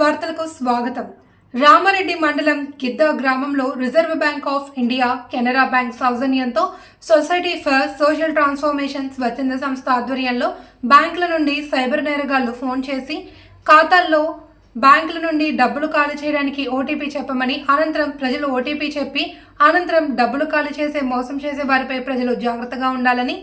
వార్తలకు స్వాగతం. రామారెడ్డి మండలం గిద్ద గ్రామంలో reserve bank of India Canara bank సౌజన్యంతో సొసైటీ ఫర్ సోషల్ ట్రాన్స్ఫర్మేషన్ స్వచ్ఛంద సంస్థ ఆధ్వర్యంలో బ్యాంకుల నుండి సైబర్ నేరగాళ్ళు ఫోన్ చేసి ఖాతాల్లో బ్యాంకుల నుండి డబ్బులు ఖాళీ చేయడానికి ఓటీపీ చెప్పమని అనంతరం ప్రజలు ఓటీపీ చెప్పి అనంతరం డబ్బులు ఖాళీ చేసే మోసం చేసే వారిపై ప్రజలు జాగ్రత్తగా ఉండాలని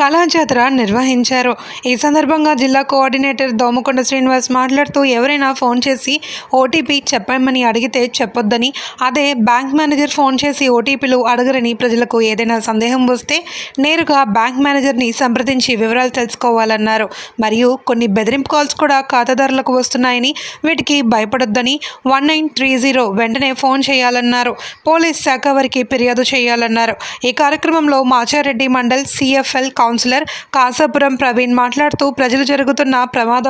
కళాజాతర నిర్వహించారు. ఈ సందర్భంగా జిల్లా కోఆర్డినేటర్ దోమకొండ శ్రీనివాస్ మాట్లాడుతూ ఎవరైనా ఫోన్ చేసి ఓటీపీ చెప్పమని అడిగితే చెప్పొద్దని అదే బ్యాంక్ మేనేజర్ ఫోన్ చేసి ఓటీపీలు అడగరని ప్రజలకు ఏదైనా సందేహం వస్తే నేరుగా బ్యాంక్ మేనేజర్ని సంప్రదించి వివరాలు తెలుసుకోవాలన్నారు. మరియు కొన్ని బెదిరింపు కాల్స్ కూడా ఖాతాదారులకు వస్తున్నాయని వీటికి భయపడొద్దని వన్ నైన్ త్రీ జీరో వెంటనే ఫోన్ చేయాలన్నారు. పోలీస్ శాఖ వారికి ఫిర్యాదు చేయాలన్నారు. ఈ కార్యక్రమంలో మాచారెడ్డి మండల్ సిఎఫ్ఎల్ కౌన్సిలర్ కాసాపురం ప్రవీణ్ మాట్లాడుతూ ప్రజలు జరుగుతున్న ప్రమాద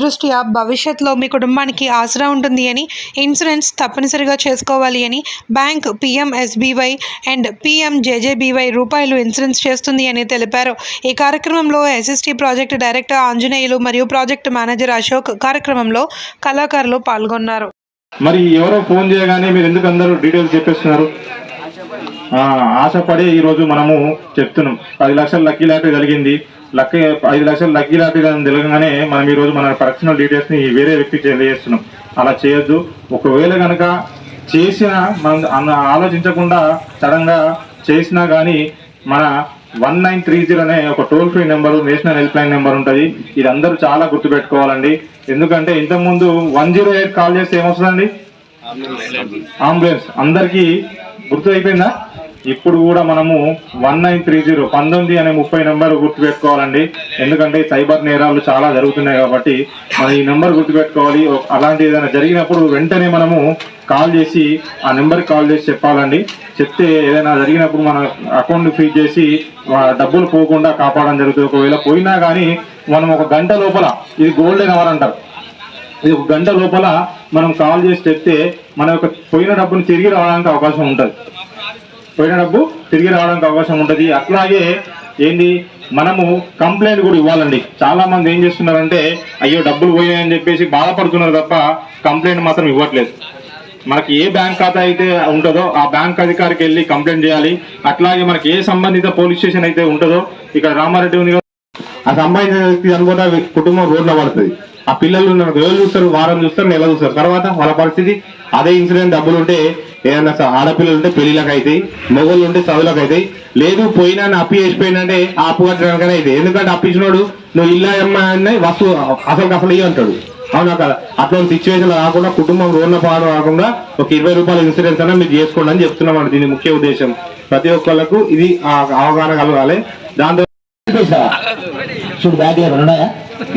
దృష్ట్యా భవిష్యత్తులో మీ కుటుంబానికి ఆసరా ఉంటుంది అని ఇన్సూరెన్స్ తప్పనిసరిగా చేసుకోవాలి అని బ్యాంక్ పిఎంఎస్బీవై అండ్ పిఎంజేజేబీవై రూపాయలు ఇన్సూరెన్స్ చేస్తుంది అని తెలిపారు. ఈ కార్యక్రమంలో ఎస్ఎస్టీ ప్రాజెక్ట్ డైరెక్టర్ ఆంజనేయులు మరియు ప్రాజెక్ట్ మేనేజర్ అశోక్ కార్యక్రమంలో కళాకారులు పాల్గొన్నారు. మరి ఎవరో ఫోన్ చేయగానే మీరు ఎందుకు అందరూ డీటెయిల్స్ చెప్పేస్తున్నారు? ఆశపడి ఈ రోజు మనము చెప్తున్నాం. పది లక్షల లక్కీ లాటరీ కలిగింది. లక్కీ ఐదు లక్షల లక్కీ లాటరీ తెలియగానే మనం ఈ రోజు మన పర్సనల్ డీటెయిల్స్ని వేరే వ్యక్తికి తెలియజేస్తున్నాం. అలా చేయొద్దు. ఒకవేళ కనుక చేసిన మనం ఆలోచించకుండా సడన్గా చేసినా కానీ మన వన్ నైన్ త్రీ జీరో అనే ఒక toll free number national helpline number ఉంటుంది. ఇది అందరూ చాలా గుర్తుపెట్టుకోవాలండి. ఎందుకంటే ఇంతకుముందు వన్ జీరో ఎయిట్ కాల్ చేస్తే ఏమొస్తుందండి? అంబులెన్స్ అందరికీ గుర్తు అయిపోయిందా? ఇప్పుడు కూడా మనము వన్ నైన్ త్రీ జీరో పంతొమ్మిది అనే ముప్పై నెంబర్ గుర్తుపెట్టుకోవాలండి. ఎందుకంటే సైబర్ నేరాలు చాలా జరుగుతున్నాయి కాబట్టి మనం ఈ నెంబర్ గుర్తుపెట్టుకోవాలి. అలాంటి ఏదైనా జరిగినప్పుడు వెంటనే మనము కాల్ చేసి ఆ నెంబర్కి కాల్ చేసి చెప్పాలండి. చెప్తే ఏదైనా జరిగినప్పుడు మన అకౌంట్ ఫ్రీ చేసి డబ్బులు పోకుండా కాపాడడం జరుగుతుంది. ఒకవేళ పోయినా కానీ మనం ఒక గంట లోపల ఇది గోల్డెన్ అవర్ అంటారు. ఇది ఒక గంట లోపల మనం కాల్ చేసి చెప్తే మన యొక్క పోయిన డబ్బును తిరిగి రావడానికి అవకాశం ఉంటుంది. పోయిన డబ్బు తిరిగి రావడానికి అవకాశం ఉంటుంది. అట్లాగే ఏంది మనము కంప్లైంట్ కూడా ఇవ్వాలండి. చాలా మంది ఏం చేస్తున్నారంటే అయ్యో డబ్బులు పోయాయని చెప్పేసి బాధపడుతున్నారు తప్ప కంప్లైంట్ మాత్రం ఇవ్వట్లేదు. మనకి ఏ బ్యాంక్ ఖాతా అయితే ఉంటుందో ఆ బ్యాంక్ అధికారికి వెళ్ళి కంప్లైంట్ చేయాలి. అట్లాగే మనకి ఏ సంబంధిత పోలీస్ స్టేషన్ అయితే ఉంటుందో ఇక్కడ రామారెడ్డి ఉంది ఆ సంబంధించిన వ్యక్తి అనుకుంటా కుటుంబం రోడ్లో పడుతుంది. ఆ పిల్లలు ఉన్నారు, రోజు చూస్తారు వారం చూస్తారు నెల చూస్తారు. తర్వాత వాళ్ళ పరిస్థితి అదే ఇన్సిడెంట్ డబ్బులు ఉంటే ఏదన్నా ఆడపిల్లలు ఉంటే పెళ్ళిలకు అవుతాయి మొగలు ఉంటే చదువులకు అవుతాయి లేదు పోయినా అప్పు చేసిపోయినంటే ఆ అప్పు కట్టడానికనే అయితే. ఎందుకంటే అప్పించినోడు నువ్వు నువ్వు అమ్మ అనే వస్తువు అసలు అసలు ఇయ్యి అంటాడు. అవునా కదా? అట్లాంటి సిచ్యువేషన్ రాకుండా కుటుంబం రోడ్ల పాడు రాకుండా ఒక ఇరవై రూపాయల ఇన్సూరెన్స్ అన్నా మీరు చేసుకోండి అని చెప్తున్నాం దీని ముఖ్య ఉద్దేశం. ప్రతి ఒక్కళ్ళకు ఇది అవగాహన కలగాలి. దాంతో చూడు బ్యాగ్ ఏమైనా ఉన్నాయా?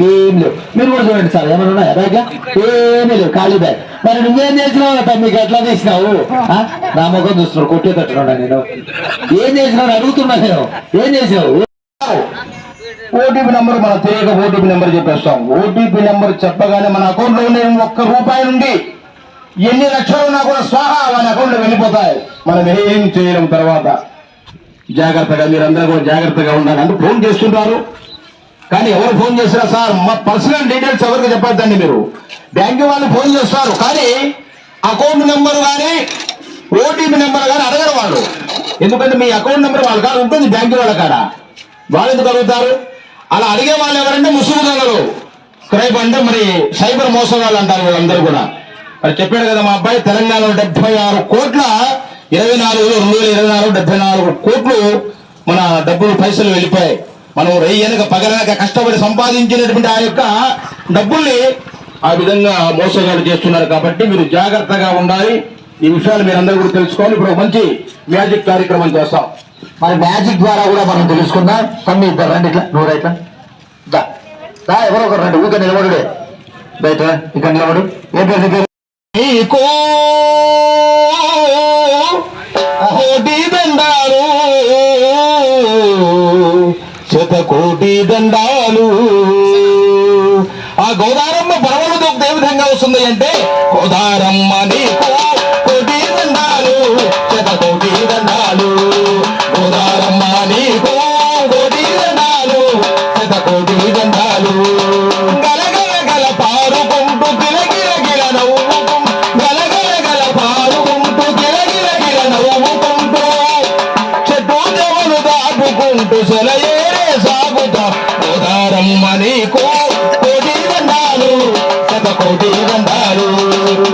ఏం లేవు. మీరు కూడా చూడండి సార్ ఏమైనా ఉన్నాయా బ్యాగ్ ఏమీ లేవు ఖాళీ బ్యాగ్ మరి నువ్వేం చేసినావు మీకు ఎట్లా చేసినావు నా ముఖం చూస్తున్నావు కొట్టేటట్టున్నా నేను. ఏం చేసినావు అడుగుతున్నా నేను. ఏం చేసినావు? ఓటీపీ నెంబర్ మనం తెలియక ఓటీపీ నెంబర్ చెప్పేస్తాం. ఓటీపీ నెంబర్ చెప్పగానే మన అకౌంట్లో ఉన్న ఒక్క రూపాయి నుండి ఎన్ని లక్షలు ఉన్నా కూడా స్వాహా మన అకౌంట్లో వెళ్ళిపోతాయి. మనం ఏం చేయలేం తర్వాత. జాగ్రత్తగా మీరందరూ కూడా జాగ్రత్తగా ఉండాలి. అంటే ఫోన్ చేస్తుంటారు. కానీ ఎవరు ఫోన్ చేసినా సార్ మా పర్సనల్ డీటెయిల్స్ ఎవరికి చెప్పొద్దండి మీరు? బ్యాంక్ వాళ్ళు ఫోన్ చేస్తారు కానీ అకౌంట్ నెంబర్ కానీ ఓటీపీ నెంబర్ కానీ అడగరు వాళ్ళు. ఎందుకంటే మీ అకౌంట్ నెంబర్ వాళ్ళ కాడ ఉంటుంది బ్యాంక్ వాళ్ళ కాడ. వాళ్ళు ఎందుకు అడుగుతారు? అలా అడిగే వాళ్ళు ఎవరంటే ముసుగు దొంగలు అంటే మరి సైబర్ మోసగాళ్ళు అంటారు వీళ్ళందరూ కూడా. మరి చెప్పాడు కదా మా అబ్బాయి తెలంగాణలో డెబ్బై ఆరు కోట్ల ఇరవై నాలుగు రెండు వేల ఇరవై నాలుగు డెబ్బై నాలుగు కోట్లు మన డబ్బులు పైసలు వెళ్ళిపోయాయి. మనం రెయ్యనక పగలనక కష్టపడి సంపాదించినటువంటి ఆ యొక్క డబ్బుల్ని ఆ విధంగా మోసగాళ్ళు చేస్తున్నారు కాబట్టి మీరు జాగ్రత్తగా ఉండాలి. ఈ విషయాలు మీరు అందరూ కూడా తెలుసుకోవాలి. ఇప్పుడు ఒక మంచి మ్యాజిక్ కార్యక్రమం చేస్తాం. మరి మ్యాజిక్ ద్వారా కూడా మనం తెలుసుకుందాం. తమ్మి ఇద్దరు రండి ఇట్లా. నువ్వు రా ఇట్లా. దా. దా ఎవరో ఒకరు రండి. ఊరికే నిలబడుడే. బయట ఇక్కడ నిలబడు. ఏ పేరు ఒక కోటి దండాలు. ఆ గోదారమ్మ పరమలు దూకుతే ఏ విధంగా వస్తుంది అంటే గోదారమ్మ నీకు కోటి దండాలు చెత కోటి దండాలు. గోదారమ్మ నీకు కోటి దండాలు చెత కోటి దండాలు. గలగల గల గల గిల సెలయే నీకు కోటి